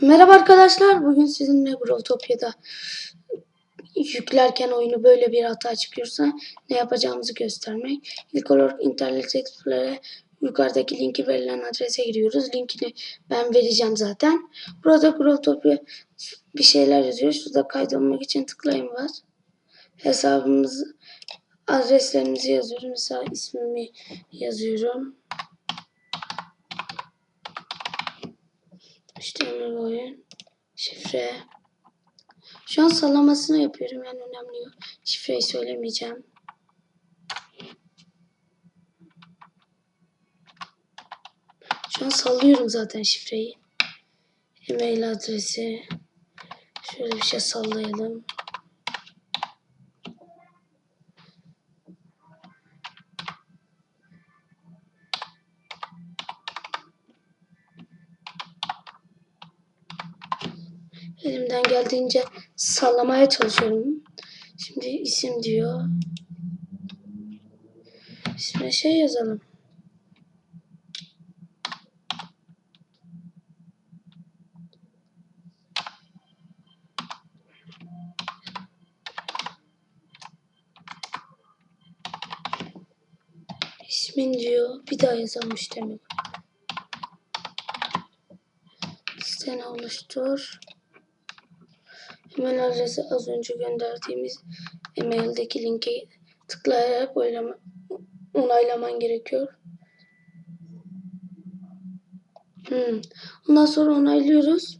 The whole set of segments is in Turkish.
Merhaba arkadaşlar. Bugün sizinle Growtopia'da yüklerken oyunu böyle bir hata çıkıyorsa ne yapacağımızı göstermek. İlk olarak Internet Explorer'e yukarıdaki linki verilen adrese giriyoruz. Linkini ben vereceğim zaten. Burada Growtopia bir şeyler yazıyor. Şurada kaydolmak için tıklayın var. Hesabımızı adreslerimizi yazıyorum. Mesela ismimi yazıyorum. İşte oyun. Şifre. Şu an sallamasını yapıyorum. Yani önemli yok. Şifreyi söylemeyeceğim. Şu an sallıyorum zaten şifreyi. E-mail adresi. Şöyle bir şey sallayalım. Elimden geldiğince sallamaya çalışıyorum. Şimdi isim diyor. İsme şey yazalım. İsmin diyor. Bir daha yazılmış demek. Siteni oluştur. E-mail adresi az önce gönderdiğimiz e-maildeki linke tıklayarak oylama, onaylaman gerekiyor. Hmm. Ondan sonra onaylıyoruz.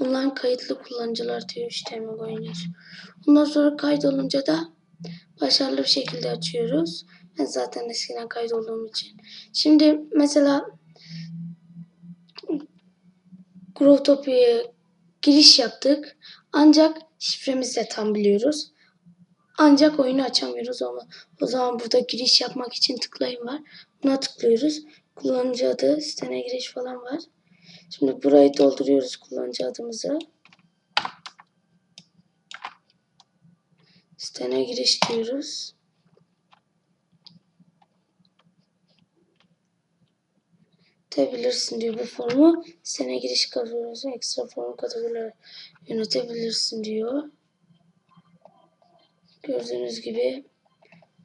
Online kayıtlı kullanıcılar diyor işte email oynuyor. Ondan sonra kaydolunca da başarılı bir şekilde açıyoruz. Ben zaten eskiden kaydolduğum için. Şimdi mesela Growtopia'ya giriş yaptık. Ancak şifremizi de tam biliyoruz. Ancak oyunu açamıyoruz ama o zaman burada giriş yapmak için tıklayın var. Buna tıklıyoruz. Kullanıcı adı, sitene giriş falan var. Şimdi burayı dolduruyoruz kullanıcı adımızı. Sitene giriş diyoruz. Yönetebilirsin diyor bu formu. Sene giriş kategorisi ekstra form kategorileri yönetebilirsin diyor. Gördüğünüz gibi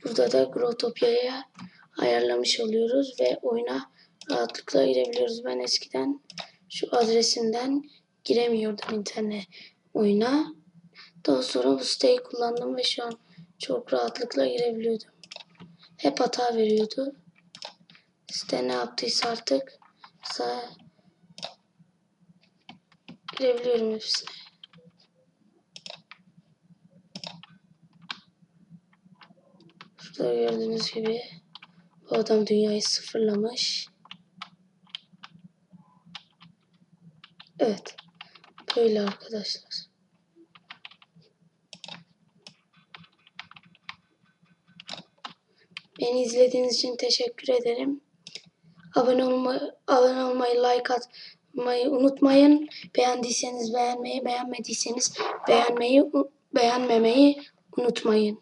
burada da Growtopia'ya ayarlamış oluyoruz ve oyuna rahatlıkla girebiliyoruz. Ben eskiden şu adresimden giremiyordum internet oyuna. Daha sonra bu siteyi kullandım ve şu an çok rahatlıkla girebiliyordum. Hep hata veriyordu. Site ne yaptıysa artık sağ girebiliyorum hepsine. Şurada gördüğünüz gibi bu adam dünyayı sıfırlamış. Evet. Böyle arkadaşlar. Beni izlediğiniz için teşekkür ederim. Abone olmayı, abone olmayı, like atmayı unutmayın. Beğendiyseniz beğenmeyi, beğenmediyseniz beğenmeyi, beğenmemeyi unutmayın.